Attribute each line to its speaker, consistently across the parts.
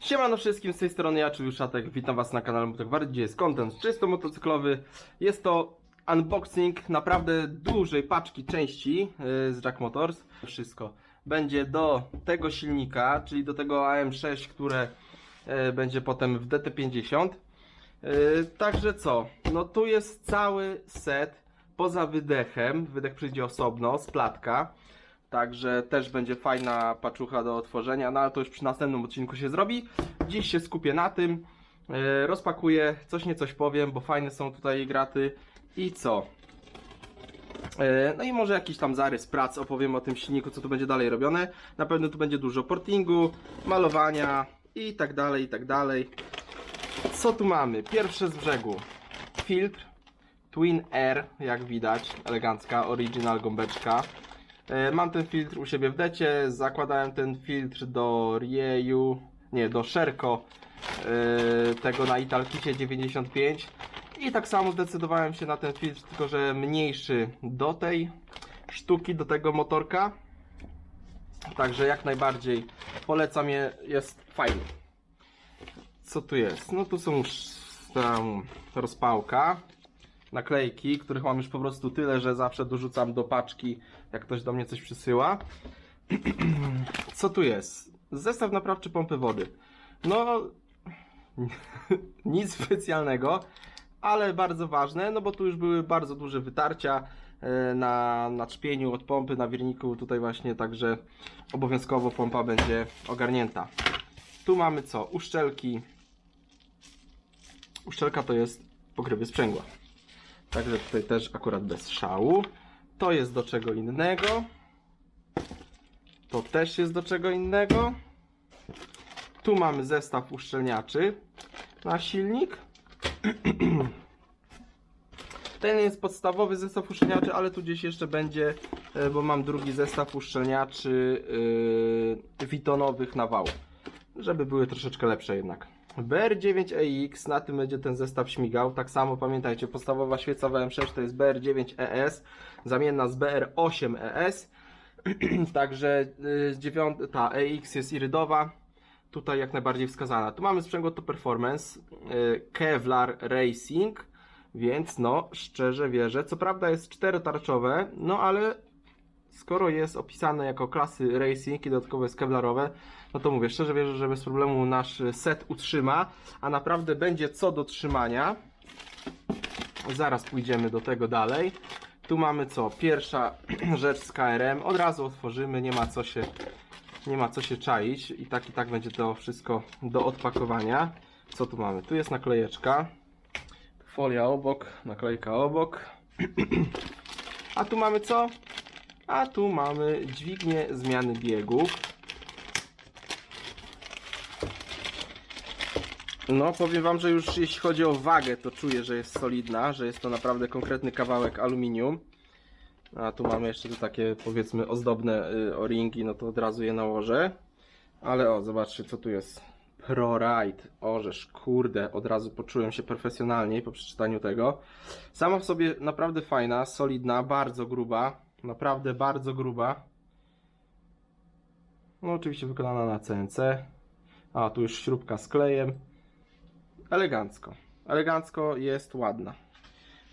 Speaker 1: Siemano wszystkim, z tej strony ja, czyli Szatek, witam was na kanale Motogwardii, gdzie jest content czysto motocyklowy. Jest to unboxing naprawdę dużej paczki części yy, z Jack Motors. Wszystko będzie do tego silnika, czyli do tego AM6, które yy, będzie potem w DT50. Yy, Także co, no tu jest cały set poza wydechem, wydech przyjdzie osobno, splatka. Także też będzie fajna paczucha do otworzenia, no ale to już przy następnym odcinku się zrobi. Dziś się skupię na tym. Yy, rozpakuję, coś nie coś powiem, bo fajne są tutaj graty. I co? Yy, No i może jakiś tam zarys prac opowiem o tym silniku, co tu będzie dalej robione. Na pewno tu będzie dużo portingu, malowania i tak dalej, i tak dalej. Co tu mamy? Pierwsze z brzegu. Filtr Twin Air, jak widać, elegancka, original gąbeczka. E, Mam ten filtr u siebie w decie, zakładałem ten filtr do Rieju, nie, do Sherco, e, tego na Italkicie 95 i tak samo zdecydowałem się na ten filtr, tylko że mniejszy do tej sztuki, do tego motorka. Także jak najbardziej polecam je, jest fajny. Co tu jest? No tu są już tam rozpałka, naklejki, których mam już po prostu tyle, że zawsze dorzucam do paczki, jak ktoś do mnie coś przysyła. Co tu jest? Zestaw naprawczy pompy wody. No, nic specjalnego, ale bardzo ważne, no bo tu już były bardzo duże wytarcia e, na, na czpieniu od pompy, na wierniku tutaj właśnie, także obowiązkowo pompa będzie ogarnięta. Tu mamy co? Uszczelki. Uszczelka to jest pokrywy sprzęgła. Także tutaj też akurat bez szału. To jest do czego innego. To też jest do czego innego. Tu mamy zestaw uszczelniaczy na silnik. Ten jest podstawowy zestaw uszczelniaczy, ale tu gdzieś jeszcze będzie, e, bo mam drugi zestaw uszczelniaczy yy, witonowych na wał. Żeby były troszeczkę lepsze jednak. BR9EX, na tym będzie ten zestaw śmigał. Tak samo pamiętajcie, podstawowa świeca WM6 to jest BR9ES, zamienna z BR8ES. Także y, ta EX jest irydowa. Tutaj jak najbardziej wskazana. Tu mamy sprzęgło to Performance y, Kevlar Racing, więc no szczerze wierzę. Co prawda jest czterotarczowe, no ale skoro jest opisane jako klasy Racing i dodatkowo jest kevlarowe, no to mówię, szczerze wierzę, że bez problemu nasz set utrzyma, a naprawdę będzie co do trzymania. Zaraz pójdziemy do tego dalej. Tu mamy co? Pierwsza rzecz z KRM. Od razu otworzymy, nie ma co się, nie ma co się czaić. I tak i tak będzie to wszystko do odpakowania. Co tu mamy? Tu jest naklejeczka. Folia obok, naklejka obok. A tu mamy co? A tu mamy dźwignię zmiany biegów. No, powiem Wam, że już jeśli chodzi o wagę, to czuję, że jest solidna, że jest to naprawdę konkretny kawałek aluminium. A tu mamy jeszcze tu takie, powiedzmy, ozdobne y, o-ringi, no to od razu je nałożę. Ale o, zobaczcie, co tu jest. ProRide, orzesz, kurde, od razu poczułem się profesjonalniej po przeczytaniu tego. Sama w sobie naprawdę fajna, solidna, bardzo gruba, naprawdę bardzo gruba. No oczywiście wykonana na CNC. A, tu już śrubka z klejem. Elegancko. Elegancko jest ładna.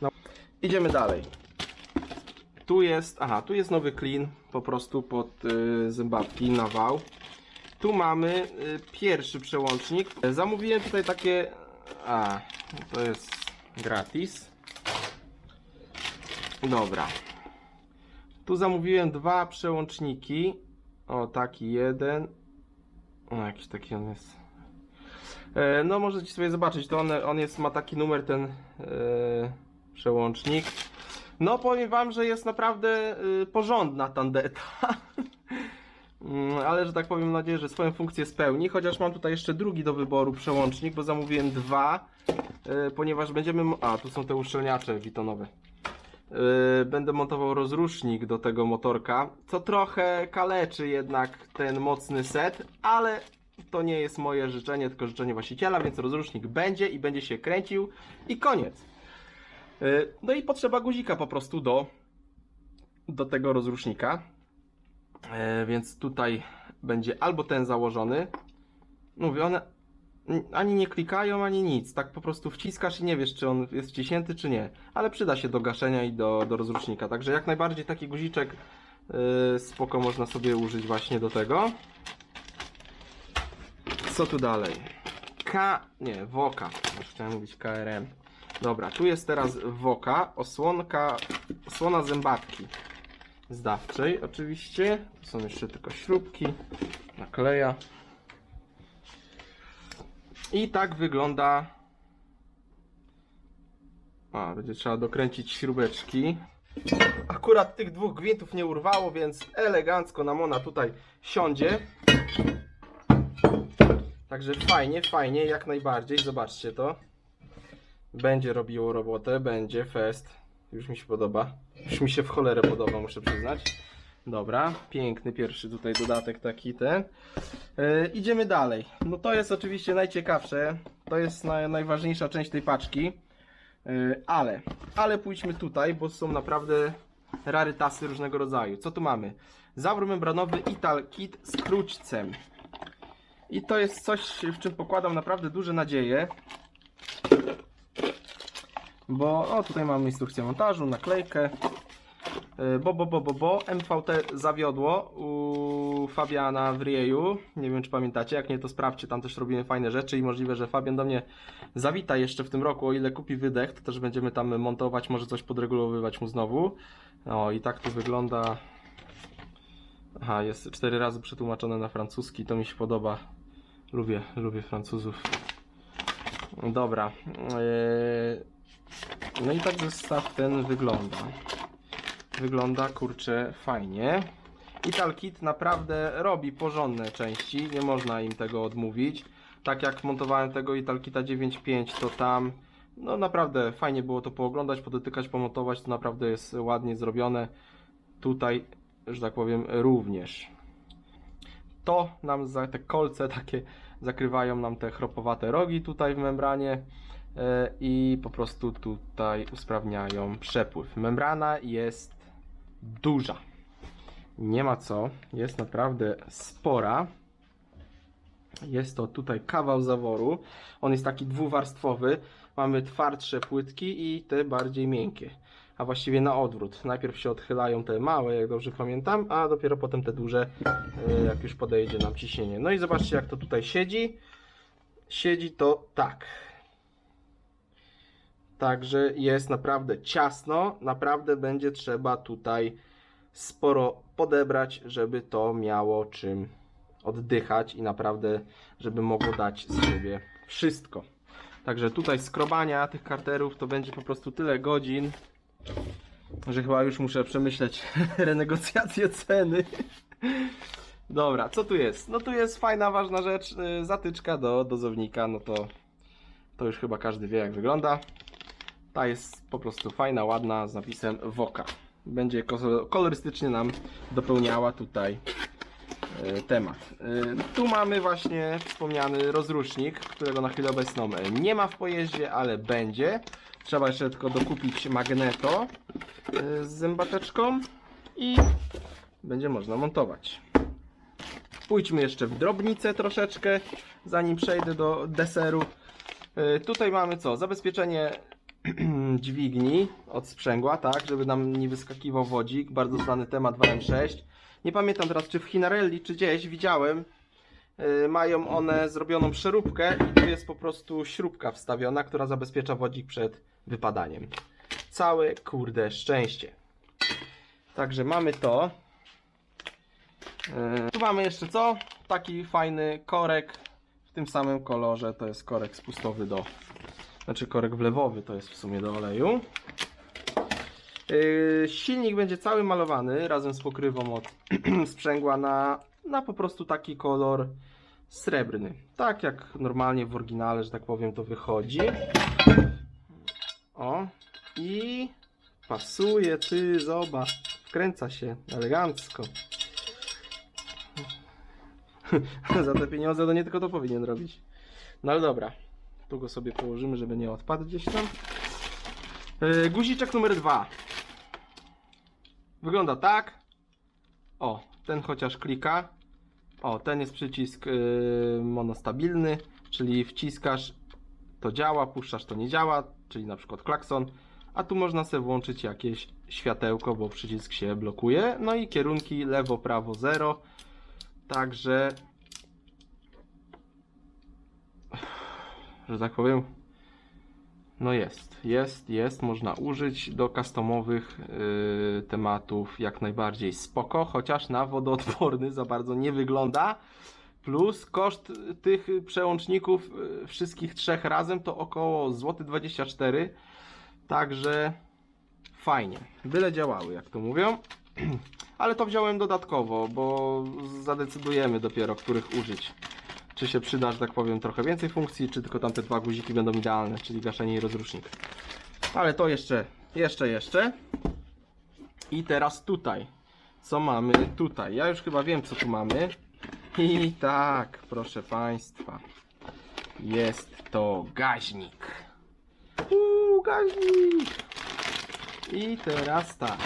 Speaker 1: No, idziemy dalej. Tu jest, aha, tu jest nowy clean, po prostu pod y, zębatki na wał. Tu mamy y, pierwszy przełącznik. Zamówiłem tutaj takie, a, to jest gratis. Dobra. Tu zamówiłem dwa przełączniki. O, taki jeden. O, jakiś taki on jest. E, No możecie sobie zobaczyć, to on, on jest, ma taki numer ten e, przełącznik. No powiem wam, że jest naprawdę e, porządna tandeta. Mm, Ale że tak powiem, mam nadzieję, że swoją funkcję spełni. Chociaż mam tutaj jeszcze drugi do wyboru przełącznik, bo zamówiłem dwa, e, ponieważ będziemy. A, tu są te uszczelniacze witonowe. E, Będę montował rozrusznik do tego motorka, co trochę kaleczy jednak ten mocny set, ale to nie jest moje życzenie, tylko życzenie właściciela, więc rozrusznik będzie i będzie się kręcił i koniec. Yy, No i potrzeba guzika po prostu do, do tego rozrusznika. Yy, Więc tutaj będzie albo ten założony. Mówię, one ani nie klikają, ani nic. Tak po prostu wciskasz i nie wiesz, czy on jest wciśnięty, czy nie. Ale przyda się do gaszenia i do, do rozrusznika. Także jak najbardziej taki guziczek yy, spoko można sobie użyć właśnie do tego. Co tu dalej? K... nie, Woka. Już chciałem mówić KRM. Dobra, tu jest teraz Woka, osłonka, osłona zębatki zdawczej oczywiście. Tu są jeszcze tylko śrubki, nakleja. I tak wygląda. A, będzie trzeba dokręcić śrubeczki. Akurat tych dwóch gwintów nie urwało, więc elegancko nam ona tutaj siądzie. Także fajnie, fajnie, jak najbardziej. Zobaczcie to. Będzie robiło robotę, będzie fest. Już mi się podoba. Już mi się w cholerę podoba, muszę przyznać. Dobra, piękny pierwszy tutaj dodatek taki ten. Yy, idziemy dalej. No to jest oczywiście najciekawsze. To jest naj, najważniejsza część tej paczki. Yy, ale, ale pójdźmy tutaj, bo są naprawdę rarytasy różnego rodzaju. Co tu mamy? Zawór membranowy Ital Kit z krućcem. I to jest coś, w czym pokładam naprawdę duże nadzieje. Bo o tutaj mamy instrukcję montażu, naklejkę. Yy, Bo, bo, bo, bo, bo MVT zawiodło u Fabiana w Rieju. Nie wiem, czy pamiętacie. Jak nie, to sprawdźcie. Tam też robimy fajne rzeczy i możliwe, że Fabian do mnie zawita jeszcze w tym roku. O ile kupi wydech, to też będziemy tam montować, może coś podregulowywać mu znowu. O, i tak tu wygląda. Aha, jest cztery razy przetłumaczone na francuski. To mi się podoba. Lubię, lubię Francuzów. Dobra. Yy... No i tak zestaw ten wygląda. Wygląda kurczę fajnie. Italkit naprawdę robi porządne części, nie można im tego odmówić. Tak jak montowałem tego Italkita 9.5, to tam no naprawdę fajnie było to pooglądać, podotykać, pomontować, to naprawdę jest ładnie zrobione. Tutaj, że tak powiem, również. To nam za te kolce takie zakrywają nam te chropowate rogi tutaj w membranie e, i po prostu tutaj usprawniają przepływ. Membrana jest duża. Nie ma co, jest naprawdę spora. Jest to tutaj kawał zaworu. On jest taki dwuwarstwowy. Mamy twardsze płytki i te bardziej miękkie. A właściwie na odwrót. Najpierw się odchylają te małe, jak dobrze pamiętam, a dopiero potem te duże, e, jak już podejdzie nam ciśnienie. No i zobaczcie, jak to tutaj siedzi. Siedzi to tak. Także jest naprawdę ciasno. Naprawdę będzie trzeba tutaj sporo podebrać, żeby to miało czym oddychać i naprawdę, żeby mogło dać z siebie wszystko. Także tutaj skrobania tych karterów to będzie po prostu tyle godzin, że chyba już muszę przemyśleć renegocjację ceny. Dobra, co tu jest? No tu jest fajna, ważna rzecz, y, zatyczka do dozownika, no to to już chyba każdy wie jak wygląda. Ta jest po prostu fajna, ładna, z napisem Woka. Będzie ko- kolorystycznie nam dopełniała tutaj e, temat. E, Tu mamy właśnie wspomniany rozrusznik, którego na chwilę obecną nie ma w pojeździe, ale będzie. Trzeba jeszcze tylko dokupić magneto e, z zębateczką i będzie można montować. Pójdźmy jeszcze w drobnicę troszeczkę, zanim przejdę do deseru. Tutaj mamy co? Zabezpieczenie dźwigni od sprzęgła, tak, żeby nam nie wyskakiwał wodzik. Bardzo znany temat 2M6. Nie pamiętam teraz, czy w Hinarelli, czy gdzieś widziałem. Yy, mają one zrobioną przeróbkę i tu jest po prostu śrubka wstawiona, która zabezpiecza wodzik przed wypadaniem. Całe kurde szczęście. Także mamy to. Yy, tu mamy jeszcze co? Taki fajny korek w tym samym kolorze. To jest korek spustowy do znaczy korek wlewowy to jest w sumie do oleju. Yy, silnik będzie cały malowany razem z pokrywą od sprzęgła na, na po prostu taki kolor srebrny. Tak jak normalnie w oryginale, że tak powiem, to wychodzi. O, i pasuje, ty, zobacz, wkręca się elegancko. Za te pieniądze to nie tylko to powinien robić. No ale dobra. Tu go sobie położymy, żeby nie odpadł gdzieś tam. Yy, guziczek numer dwa. Wygląda tak. O, ten chociaż klika. O, ten jest przycisk yy, monostabilny, czyli wciskasz, to działa, puszczasz, to nie działa, czyli na przykład klakson. A tu można sobie włączyć jakieś światełko, bo przycisk się blokuje. No i kierunki lewo, prawo, zero. Także, że tak powiem, no jest, jest, jest, można użyć do customowych yy, tematów jak najbardziej spoko, chociaż na wodoodporny za bardzo nie wygląda. Plus koszt tych przełączników yy, wszystkich trzech razem to około złoty 24 zł. Także fajnie, byle działały, jak to mówią. Ale to wziąłem dodatkowo, bo zadecydujemy dopiero, których użyć. Czy się przyda, że tak powiem, trochę więcej funkcji, czy tylko tamte dwa guziki będą idealne, czyli gaszenie i rozrusznik. Ale to jeszcze, jeszcze, jeszcze. I teraz tutaj. Co mamy tutaj? Ja już chyba wiem, co tu mamy. I tak, proszę Państwa. Jest to gaźnik. Uuu, gaźnik. I teraz tak.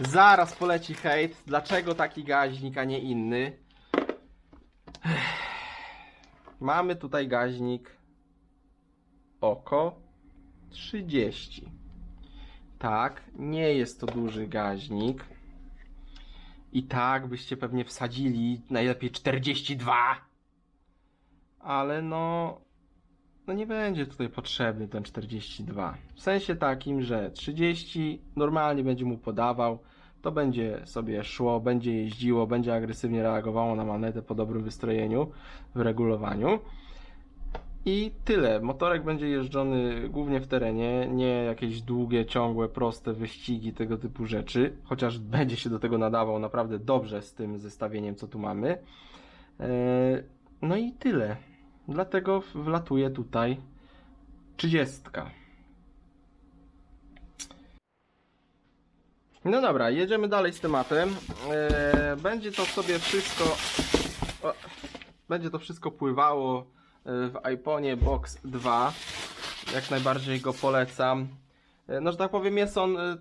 Speaker 1: Zaraz poleci hejt. Dlaczego taki gaźnik, a nie inny? Mamy tutaj gaźnik oko 30. Tak, nie jest to duży gaźnik. I tak byście pewnie wsadzili najlepiej 42. Ale no no nie będzie tutaj potrzebny ten 42. W sensie takim, że 30 normalnie będzie mu podawał, to będzie sobie szło, będzie jeździło, będzie agresywnie reagowało na manetę po dobrym wystrojeniu, w regulowaniu. I tyle. Motorek będzie jeżdżony głównie w terenie, nie jakieś długie, ciągłe, proste wyścigi, tego typu rzeczy, chociaż będzie się do tego nadawał naprawdę dobrze z tym zestawieniem, co tu mamy. Eee, No i tyle. Dlatego wlatuje tutaj 30. No dobra, jedziemy dalej z tematem. Eee, Będzie to sobie wszystko. O, będzie to wszystko pływało e, w iPhone'ie Box 2. Jak najbardziej go polecam. E, No, że tak powiem, jest on e,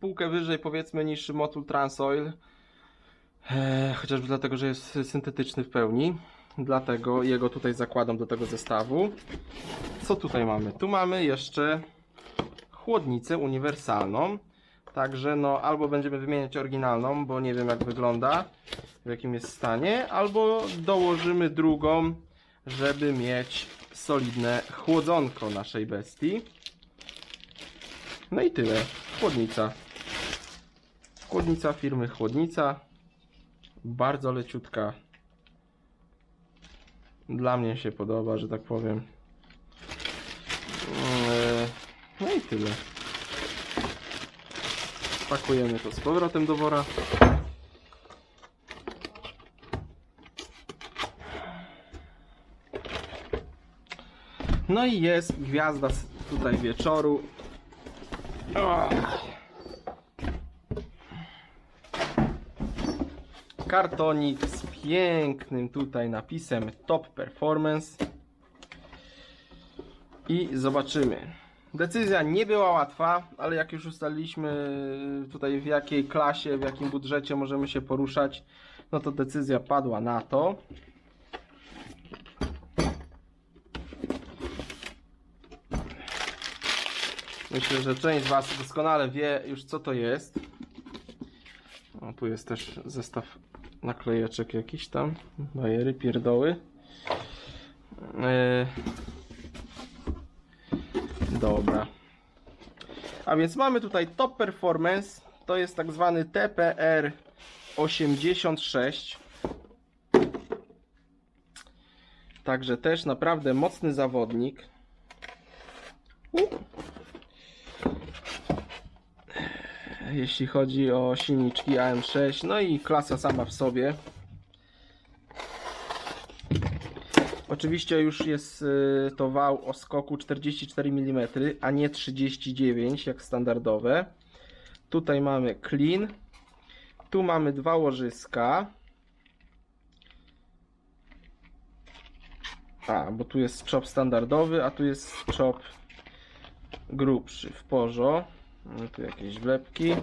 Speaker 1: półkę wyżej, powiedzmy, niż Motul Transoil. Eee, Chociażby dlatego, że jest syntetyczny w pełni. Dlatego jego tutaj zakładam do tego zestawu. Co tutaj mamy? Tu mamy jeszcze chłodnicę uniwersalną. Także no albo będziemy wymieniać oryginalną, bo nie wiem jak wygląda, w jakim jest stanie, albo dołożymy drugą, żeby mieć solidne chłodzonko naszej bestii. No i tyle. Chłodnica. Chłodnica firmy Chłodnica. Bardzo leciutka. Dla mnie się podoba, że tak powiem. Eee, No i tyle. Pakujemy to z powrotem do wora. No i jest gwiazda tutaj wieczoru. Kartonik z pięknym tutaj napisem Top Performance. I zobaczymy. Decyzja nie była łatwa, ale jak już ustaliliśmy tutaj w jakiej klasie, w jakim budżecie możemy się poruszać, no to decyzja padła na to. Myślę, że część z Was doskonale wie już co to jest. O, tu jest też zestaw naklejeczek jakiś tam, bajery, pierdoły. Yy, Dobra. A więc mamy tutaj Top Performance. To jest tak zwany TPR 86. Także też naprawdę mocny zawodnik. Jeśli chodzi o silniczki AM6, no i klasa sama w sobie. Oczywiście już jest y, to wał o skoku 44 mm, a nie 39 jak standardowe. Tutaj mamy clean. Tu mamy dwa łożyska. A, bo tu jest chop standardowy, a tu jest chop grubszy w porzo. Mamy tu jakieś wlepki.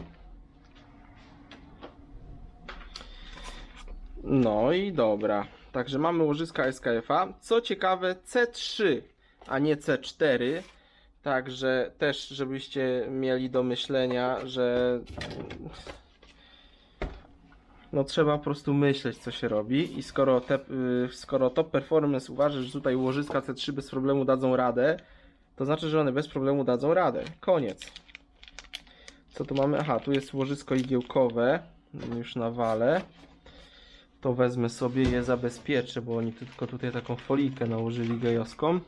Speaker 1: No i dobra. Także mamy łożyska SKF-a. Co ciekawe, C3, a nie C4. Także też, żebyście mieli do myślenia, że no trzeba po prostu myśleć, co się robi. I skoro, te, y, skoro Top Performance uważa, że tutaj łożyska C3 bez problemu dadzą radę, to znaczy, że one bez problemu dadzą radę. Koniec. Co tu mamy? Aha, tu jest łożysko igiełkowe. Już na wale. To wezmę sobie je zabezpieczę, bo oni tylko tutaj taką folikę nałożyli gejowską.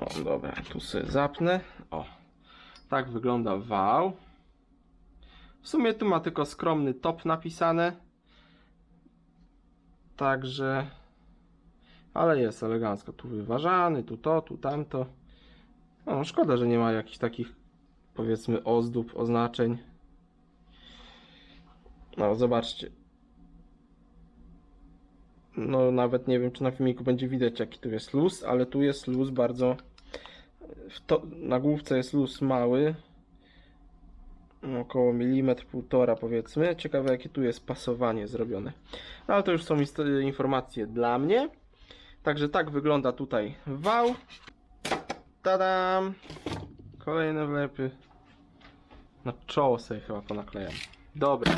Speaker 1: O, dobra, tu sobie zapnę. O, tak wygląda wał. W sumie tu ma tylko skromny top napisane. Także. Ale jest elegancko. Tu wyważany, tu to, tu tamto. No, szkoda, że nie ma jakichś takich powiedzmy ozdób, oznaczeń. No, zobaczcie. No, nawet nie wiem, czy na filmiku będzie widać, jaki tu jest luz, ale tu jest luz bardzo. To, na główce jest luz mały. Około milimetr, półtora powiedzmy. Ciekawe, jakie tu jest pasowanie zrobione. No, ale to już są informacje dla mnie. Także tak wygląda tutaj wał. Tadam! Kolejne wlepy. Na czoło sobie chyba ponaklejam. Dobra.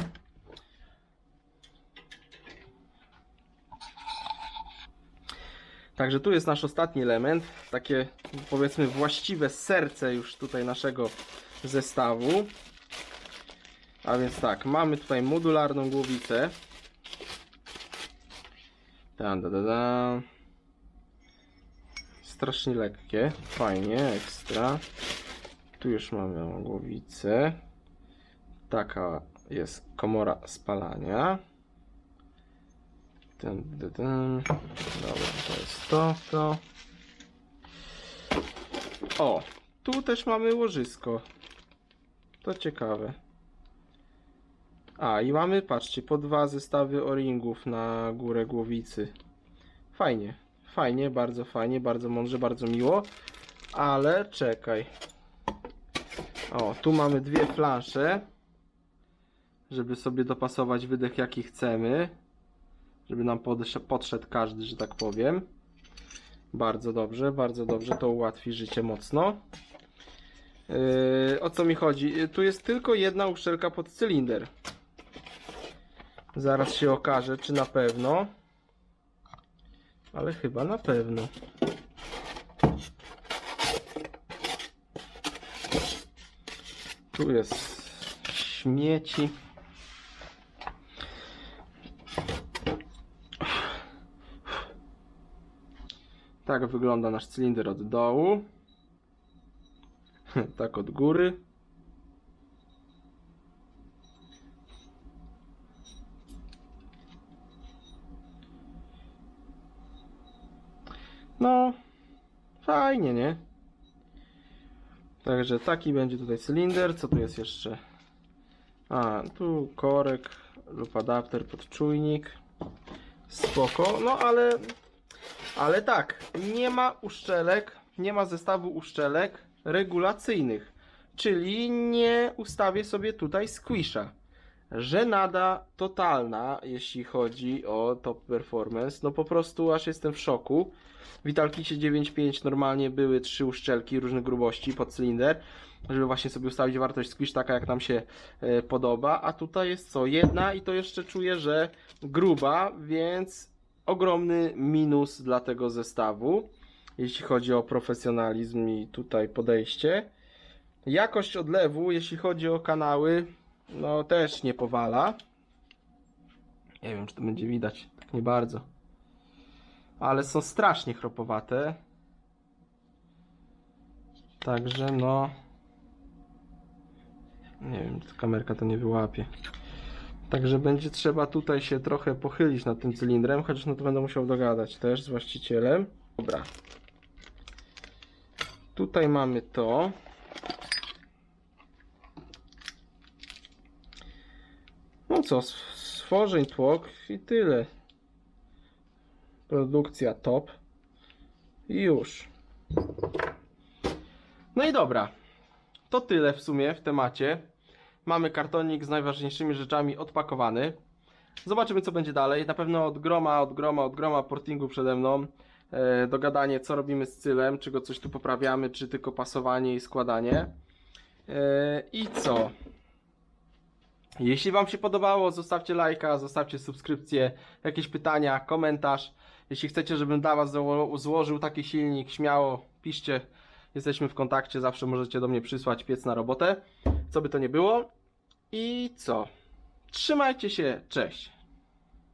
Speaker 1: Także tu jest nasz ostatni element. Takie powiedzmy właściwe serce już tutaj naszego zestawu. A więc tak, mamy tutaj modularną głowicę. Da, da, da, da. Strasznie lekkie. Fajnie, ekstra. Tu już mamy głowicę. Taka jest komora spalania. Ten, ten, ten. Dobra, to jest to, to. O, tu też mamy łożysko. To ciekawe. A, i mamy, patrzcie, po dwa zestawy o-ringów na górę głowicy. Fajnie, fajnie, bardzo fajnie, bardzo mądrze, bardzo miło. Ale czekaj. O, tu mamy dwie flansze. Żeby sobie dopasować wydech jaki chcemy. Żeby nam podszedł każdy, że tak powiem. Bardzo dobrze, bardzo dobrze. To ułatwi życie mocno. Yy, o co mi chodzi? Yy, Tu jest tylko jedna uszczelka pod cylinder. Zaraz się okaże, czy na pewno. Ale chyba na pewno. Tu jest śmieci. Tak wygląda nasz cylinder od dołu. tak od góry. No, fajnie, nie? Także taki będzie tutaj cylinder. Co tu jest jeszcze? A, tu korek lub adapter pod czujnik. Spoko. No ale ale tak, nie ma uszczelek, nie ma zestawu uszczelek regulacyjnych. Czyli nie ustawię sobie tutaj squisha. Żenada totalna, jeśli chodzi o top performance. No po prostu aż jestem w szoku. W Vitalkicie 9.5 normalnie były trzy uszczelki różnych grubości pod cylinder, żeby właśnie sobie ustawić wartość squish taka jak nam się e, podoba. A tutaj jest co? Jedna i to jeszcze czuję, że gruba, więc ogromny minus dla tego zestawu, jeśli chodzi o profesjonalizm i tutaj podejście. Jakość odlewu, jeśli chodzi o kanały, no też nie powala. Nie wiem, czy to będzie widać, tak nie bardzo. Ale są strasznie chropowate. Także no... Nie wiem, czy kamerka to nie wyłapie. Także będzie trzeba tutaj się trochę pochylić nad tym cylindrem, chociaż no to będę musiał dogadać też z właścicielem. Dobra. Tutaj mamy to. No co, stworzeń tłok i tyle. Produkcja top. I już. No i dobra. To tyle w sumie w temacie. Mamy kartonik z najważniejszymi rzeczami odpakowany. Zobaczymy co będzie dalej. Na pewno od groma, od groma, od groma portingu przede mną. E, dogadanie co robimy z cylem, czy go coś tu poprawiamy, czy tylko pasowanie i składanie. E, I co? Jeśli Wam się podobało, zostawcie lajka, zostawcie subskrypcję, jakieś pytania, komentarz. Jeśli chcecie, żebym dla Was złożył taki silnik, śmiało piszcie. Jesteśmy w kontakcie, zawsze możecie do mnie przysłać piec na robotę, co by to nie było. I co? Trzymajcie się, cześć!